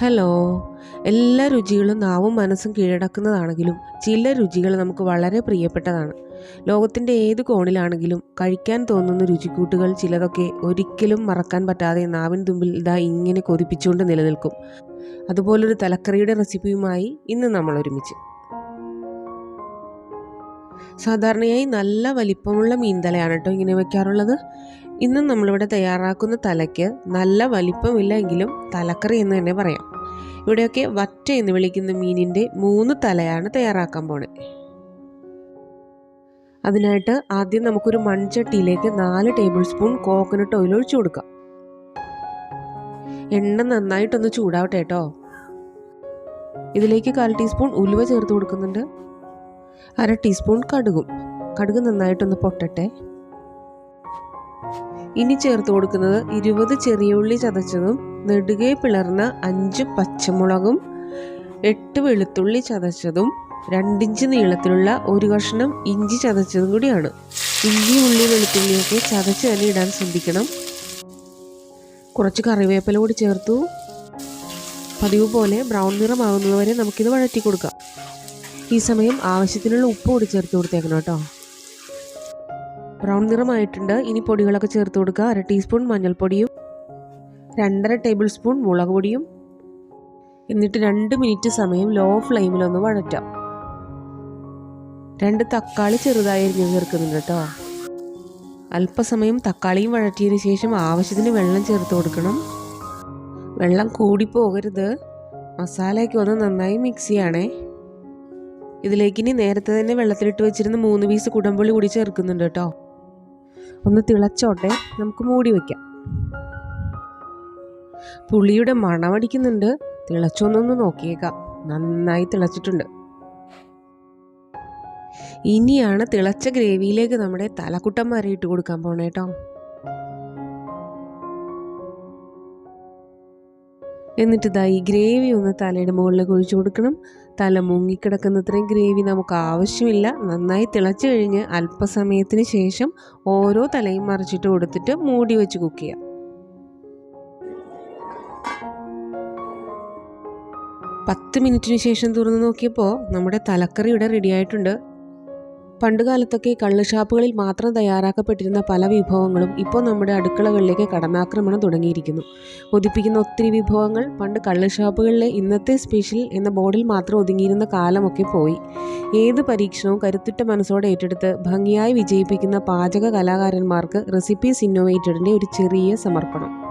Hello എല്ലാ രുചികളും നാവും മനസ്സും കീഴടക്കുന്നതാണെങ്കിലും ചില രുചികൾ നമുക്ക് വളരെ പ്രിയപ്പെട്ടതാണ്. ലോകത്തിന്റെ ഏത് കോണിലാണെങ്കിലും കഴിക്കാൻ തോന്നുന്ന രുചിക്കൂട്ടുകൾ ചിലതൊക്കെ ഒരിക്കലും മറക്കാൻ പറ്റാതെ നാവിൻ തുമ്പിൽ ഇതാ ഇങ്ങനെ കൊതിപ്പിച്ചുകൊണ്ട് നിലനിൽക്കും. അതുപോലൊരു തലക്കറിയുടെ റെസിപ്പിയുമായി ഇന്ന് നമ്മൾ ഒരുമിച്ച്. സാധാരണയായി നല്ല വലിപ്പമുള്ള മീൻതലയാണ് കേട്ടോ ഇങ്ങനെ വെക്കാറുള്ളത്. ഇന്നും നമ്മളിവിടെ തയ്യാറാക്കുന്ന തലയ്ക്ക് നല്ല വലിപ്പമില്ല എങ്കിലും തലക്കറി എന്ന് തന്നെ പറയാം. ഇവിടെയൊക്കെ വറ്റ എന്ന് വിളിക്കുന്ന മീനിന്റെ മൂന്ന് തലയാണ് തയ്യാറാക്കാൻ പോണേ. അതിനായിട്ട് ആദ്യം നമുക്കൊരു മൺചട്ടിയിലേക്ക് നാല് ടേബിൾ സ്പൂൺ കോക്കനട്ട് ഓയിൽ ഒഴിച്ചു കൊടുക്കാം. എണ്ണ നന്നായിട്ടൊന്ന് ചൂടാവട്ടെ കേട്ടോ. ഇതിലേക്ക് കാൽ ടീസ്പൂൺ ഉലുവ ചേർത്ത് കൊടുക്കുന്നുണ്ട്. അര ടീസ്പൂൺ കടുകും. കടുക് നന്നായിട്ടൊന്ന് പൊട്ടട്ടെ. ഇനി ചേർത്ത് കൊടുക്കുന്നത് ഇരുപത് ചെറിയ ഉള്ളി ചതച്ചതും നെടുകെ പിളർന്ന അഞ്ച് പച്ചമുളകും എട്ട് വെളുത്തുള്ളി ചതച്ചതും രണ്ടിഞ്ച് നീളത്തിലുള്ള ഒരു കഷ്ണം ഇഞ്ചി ചതച്ചതും കൂടിയാണ്. ഇഞ്ചി ഉള്ളി വെളുത്തുള്ളിയൊക്കെ ചതച്ച് തന്നെ ഇടാൻ ശ്രദ്ധിക്കണം. കുറച്ച് കറിവേപ്പില കൂടി ചേർത്തു. പതിവ് പോലെ ബ്രൗൺ നിറമാകുന്നതുവരെ നമുക്കിത് വഴറ്റി കൊടുക്കാം. ഈ സമയം ആവശ്യത്തിനുള്ള ഉപ്പ് കൂടി ചേർത്ത് കൊടുത്തേക്കണം കേട്ടോ. ബ്രൗൺ നിറമായിട്ടുണ്ട്. ഇനി പൊടികളൊക്കെ ചേർത്ത് കൊടുക്കുക. അര ടീസ്പൂൺ മഞ്ഞൾപ്പൊടിയും രണ്ടര ടേബിൾ സ്പൂൺ മുളക് പൊടിയും. എന്നിട്ട് രണ്ട് മിനിറ്റ് സമയം ലോ ഫ്ലെയിമിലൊന്ന് വഴറ്റാം. രണ്ട് തക്കാളി ചെറുതായി അരിഞ്ഞ് ചേർക്കുന്നുണ്ട് കേട്ടോ. അല്പസമയം തക്കാളിയും വഴറ്റിയതിന് ശേഷം ആവശ്യത്തിന് വെള്ളം ചേർത്ത് കൊടുക്കണം. വെള്ളം കൂടിപ്പോകരുത് മസാലയൊക്കെ ഒന്ന് നന്നായി മിക്സ് ചെയ്യണേ. ഇതിലേക്ക് ഇനി നേരത്തെ തന്നെ വെള്ളത്തിലിട്ട് വെച്ചിരുന്ന മൂന്ന് പീസ് കുടമ്പുളി കൂടി ചേർക്കുന്നുണ്ട് കേട്ടോ. ഒന്ന് തിളച്ചോട്ടെ നമുക്ക് മൂടി വയ്ക്കാം പുളിയുടെ മണമടിക്കുന്നുണ്ട് തിളച്ചൊന്നൊന്ന് നോക്കിയേക്കാം. നന്നായി തിളച്ചിട്ടുണ്ട്. ഇനിയാണ് തിളച്ച ഗ്രേവിയിലേക്ക് നമ്മുടെ തലക്കുട്ടന്മാരെ ഇട്ട് കൊടുക്കാൻ പോണേ എന്നിട്ട് ഇതാ ഈ ഗ്രേവി ഒന്ന് തലയുടെ മുകളിലേക്ക് ഒഴിച്ചു കൊടുക്കണം. തല മുങ്ങിക്കിടക്കുന്നത്രയും ഗ്രേവി നമുക്ക് ആവശ്യമില്ല. നന്നായി തിളച്ചു കഴിഞ്ഞ് അല്പസമയത്തിന് ശേഷം ഓരോ തലയും മറിച്ചിട്ട് കൊടുത്തിട്ട് മൂടി വെച്ച് കുക്ക് ചെയ്യാം. പത്ത് മിനിറ്റിന് ശേഷം തുറന്ന് നോക്കിയപ്പോൾ നമ്മുടെ തലക്കറി ഇവിടെ റെഡി ആയിട്ടുണ്ട്. പണ്ട് കാലത്തൊക്കെ കള്ള് ഷാപ്പുകളിൽ മാത്രം തയ്യാറാക്കപ്പെട്ടിരുന്ന പല വിഭവങ്ങളും ഇപ്പോൾ നമ്മുടെ അടുക്കളകളിലേക്ക് കടന്നാക്രമണം തുടങ്ങിയിരിക്കുന്നു. കൊതിപ്പിക്കുന്ന ഒത്തിരി വിഭവങ്ങൾ പണ്ട് കള്ള് ഷാപ്പുകളിലെ ഇന്നത്തെ സ്പെഷ്യൽ എന്ന ബോർഡിൽ മാത്രം ഒതുങ്ങിയിരുന്ന കാലമൊക്കെ പോയി. ഏത് പരീക്ഷണവും കരുത്തുറ്റ മനസ്സോടെ ഏറ്റെടുത്ത് ഭംഗിയായി വിജയിപ്പിക്കുന്ന പാചക കലാകാരന്മാർക്ക് റെസിപ്പീസ് ഇന്നോവേറ്റഡിന്റെ ഒരു ചെറിയ സമർപ്പണം.